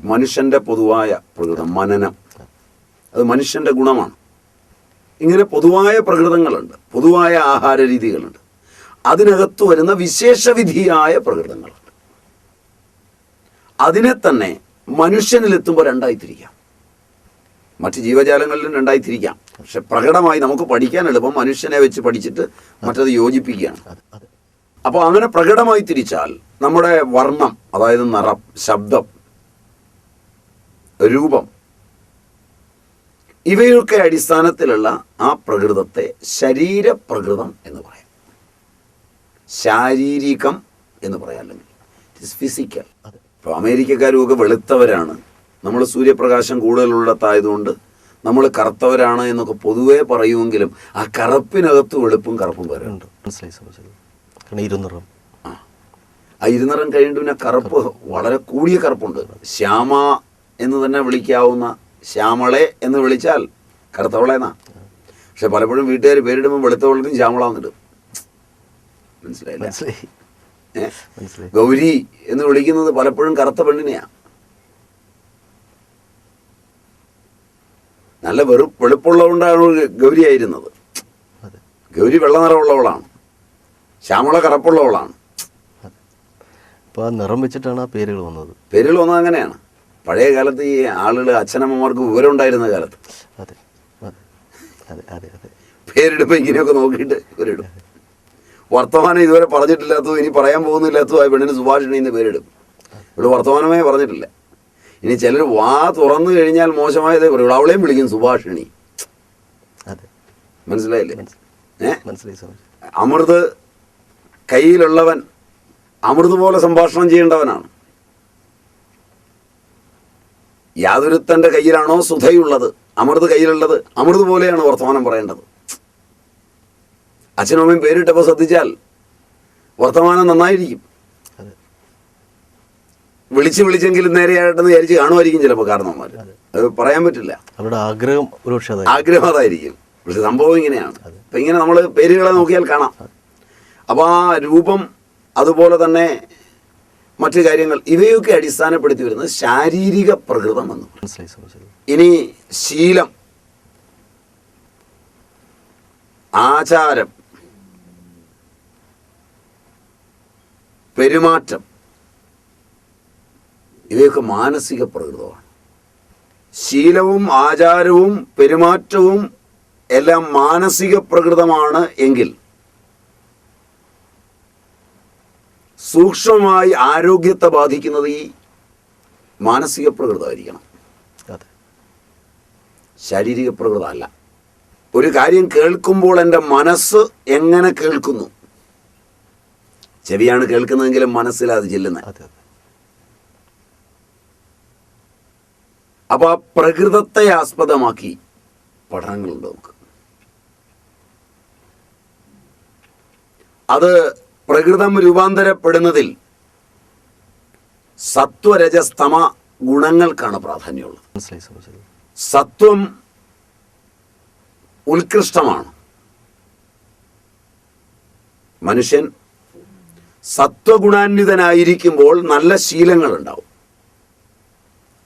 മനുഷ്യന്റെ പൊതുവായ പ്രകൃതം മനനം. അത് മനുഷ്യന്റെ ഗുണമാണ്. ഇങ്ങനെ പൊതുവായ പ്രകൃതങ്ങളുണ്ട്. പൊതുവായ ആഹാര രീതികളുണ്ട്. അതിനകത്ത് വരുന്ന വിശേഷവിധിയായ പ്രകൃതങ്ങളുണ്ട്. അതിനെ തന്നെ മനുഷ്യനിലെത്തുമ്പോൾ രണ്ടായി തിരിക്കാം മറ്റ് ജീവജാലങ്ങളിലും രണ്ടായി തിരിക്കാം പക്ഷെ പ്രകടമായി നമുക്ക് പഠിക്കാൻ എളുപ്പം മനുഷ്യനെ വെച്ച് പഠിച്ചിട്ട് മറ്റത് യോജിപ്പിക്കുകയാണ്. അപ്പോൾ അങ്ങനെ പ്രകടമായി തിരിച്ചാൽ നമ്മുടെ വർണം അതായത് നിറം ശബ്ദം രൂപം. ഇവയൊക്കെ അടിസ്ഥാനത്തിലുള്ള ആ പ്രകൃതത്തെ ശരീരപ്രകൃതം എന്ന് പറയാം. ശാരീരികം എന്ന് പറയാം അല്ലെങ്കിൽ. ഇറ്റ് ഇസ് ഫിസിക്കൽ ഇപ്പോൾ അമേരിക്കക്കാരുമൊക്കെ വെളുത്തവരാണ്. നമ്മൾ സൂര്യപ്രകാശം കൂടുതലുള്ളതായതുകൊണ്ട് നമ്മൾ കറുത്തവരാണ് എന്നൊക്കെ പൊതുവേ പറയുമെങ്കിലും ആ കറുപ്പിനകത്ത് വെളുപ്പും കറുപ്പും വരുന്നുണ്ട് ഇരുനിറം. ആ. ഇരുനിറം കഴിയുമ്പോൾ പിന്നെ കറുപ്പ്. വളരെ കൂടിയ കറുപ്പുണ്ട്. ശ്യാമ എന്ന് തന്നെ വിളിക്കാവുന്ന ശ്യാമളെ എന്ന് വിളിച്ചാൽ കറുത്തവളെന്നാ. പക്ഷെ പലപ്പോഴും വീട്ടുകാർ പേരിടുമ്പോൾ വെളുത്തവൾക്കും ശ്യാമളാന്നിടും. മനസ്സിലായില്ല? മനസ്സിലായി. ഏ? ഗൗരി എന്ന് വിളിക്കുന്നത് പലപ്പോഴും കറുത്ത പെണ്ണിനെയാ. നല്ല വെറു വെളുപ്പുള്ളതുകൊണ്ടാണ് ഗൗരി ആയിരുന്നത് ഗൗരി വെള്ള നിറമുള്ളവളാണ് ശ്യാമള കറുപ്പുള്ളവളാണ്. അതെ. അപ്പോൾ ആ നിറം വെച്ചിട്ടാണ് ആ പേരുകൾ വന്നത്. പേരുകൾ വന്നത് അങ്ങനെയാണ്. പഴയ കാലത്ത് ഈ ആളുകൾ അച്ഛനമ്മമാർക്ക് വിവരം ഉണ്ടായിരുന്ന കാലത്ത്. അതെ അതെ അതെ അതെ പേരിടുമ്പോൾ ഇങ്ങനെയൊക്കെ നോക്കിയിട്ട് ഇവരിടും വർത്തമാനം ഇതുവരെ പറഞ്ഞിട്ടില്ലാത്തതും ഇനി പറയാൻ പോകുന്നില്ലാത്തതും ആ പെണ്ണിന് സുഭാഷിണി എന്ന് പേരിടും ഇവിടെ വർത്തമാനമേ പറഞ്ഞിട്ടില്ല. ഇനി ചിലർ വാ തുറന്നു കഴിഞ്ഞാൽ മോശമായതേ പറയുള്ളൂ. അവളെയും വിളിക്കും സുഭാഷിണി മനസ്സിലായില്ലേ? അമൃത് കയ്യിലുള്ളവൻ അമൃത് പോലെ സംഭാഷണം ചെയ്യേണ്ടവനാണ്. യാതൊരുത്തന്റെ കയ്യിലാണോ സുധയുള്ളത്? അമൃത് കയ്യിലുള്ളത്? അമൃത് പോലെയാണ് വർത്തമാനം പറയേണ്ടത്. അച്ഛനും അമ്മയും പേരിട്ടപ്പോൾ ശ്രദ്ധിച്ചാൽ വർത്തമാനം നന്നായിരിക്കും. വിളിച്ച് വിളിച്ചെങ്കിലും നേരെയായിട്ടെന്ന് വിചാരിച്ച് കാണുമായിരിക്കും ചിലപ്പോൾ കാരണവന്മാർ അത്. പറയാൻ പറ്റില്ല. അവരുടെ ആഗ്രഹം ആഗ്രഹം അതായിരിക്കും. പക്ഷെ സംഭവം ഇങ്ങനെയാണ്. അപ്പം ഇങ്ങനെ നമ്മൾ പേരുകളെ നോക്കിയാൽ കാണാം. അപ്പോൾ ആ രൂപം അതുപോലെ തന്നെ മറ്റു കാര്യങ്ങൾ ഇവയൊക്കെ അടിസ്ഥാനപ്പെടുത്തി വരുന്നത് ശാരീരിക പ്രകൃതം എന്ന് പറയും. ഇനി ശീലം. ആചാരം. പെരുമാറ്റം. ഇവയൊക്കെ മാനസിക പ്രകൃതമാണ്. ശീലവും ആചാരവും പെരുമാറ്റവും എല്ലാം മാനസിക പ്രകൃതമാണ് എങ്കിൽ സൂക്ഷ്മമായി ആരോഗ്യത്തെ ബാധിക്കുന്നത് ഈ മാനസിക പ്രകൃതമായിരിക്കണം. ശാരീരിക പ്രകൃതമല്ല. ഒരു കാര്യം കേൾക്കുമ്പോൾ എന്റെ മനസ്സ് എങ്ങനെ കേൾക്കുന്നു? ചെവിയാണ് കേൾക്കുന്നതെങ്കിലും മനസ്സിലത് ചെല്ലുന്നത്. അപ്പൊ ആ പ്രകൃതത്തെ ആസ്പദമാക്കി പഠനങ്ങളുണ്ട് നമുക്ക്. അത് പ്രകൃതം രൂപാന്തരപ്പെടുന്നതിൽ സത്വരജസ്തമ ഗുണങ്ങൾക്കാണ് പ്രാധാന്യമുള്ളത്. സത്വം ഉത്കൃഷ്ടമാണ്. മനുഷ്യൻ സത്വഗുണാന്വിതനായിരിക്കുമ്പോൾ നല്ല ശീലങ്ങൾ ഉണ്ടാവും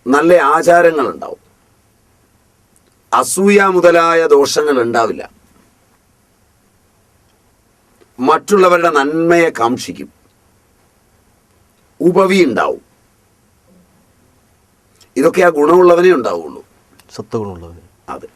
നല്ല ആചാരങ്ങൾ ഉണ്ടാവും അസൂയ മുതലായ ദോഷങ്ങൾ ഉണ്ടാവില്ല മറ്റുള്ളവരുടെ നന്മയെ കാക്ഷിക്കും. ഉപവി ഉണ്ടാവും. ഇതൊക്കെ ആ ഗുണമുള്ളവനേ ഉണ്ടാവുള്ളൂ. സത്വഗുണമുള്ളവനെ. അതെ.